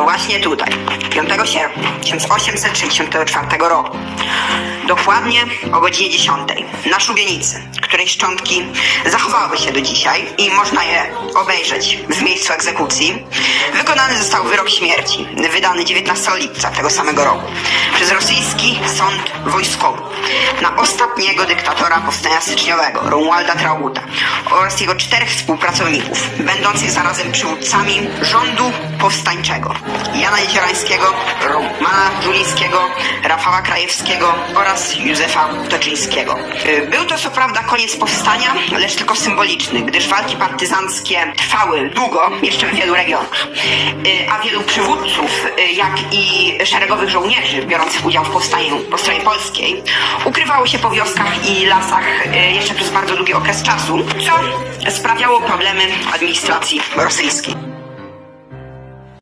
to właśnie tutaj, 5 sierpnia 1864 roku. Dokładnie o godzinie 10 na szubienicy, której szczątki zachowały się do dzisiaj i można je obejrzeć w miejscu egzekucji, wykonany został wyrok śmierci, wydany 19 lipca tego samego roku przez rosyjski sąd wojskowy na ostatniego dyktatora powstania styczniowego, Romualda Trauguta oraz jego czterech współpracowników, będących zarazem przywódcami rządu powstańczego. Jana Jeziorańskiego, Romana Żulińskiego, Rafała Krajewskiego oraz Józefa Toczyńskiego. Y, Był to co prawda koniec powstania, lecz tylko symboliczny, gdyż walki partyzanckie trwały długo, jeszcze w wielu regionach. Y, A wielu przywódców, y, jak i szeregowych żołnierzy biorących udział w powstaniu po stronie polskiej, ukrywało się po wioskach i lasach y, jeszcze przez bardzo długi okres czasu, co sprawiało problemy administracji rosyjskiej.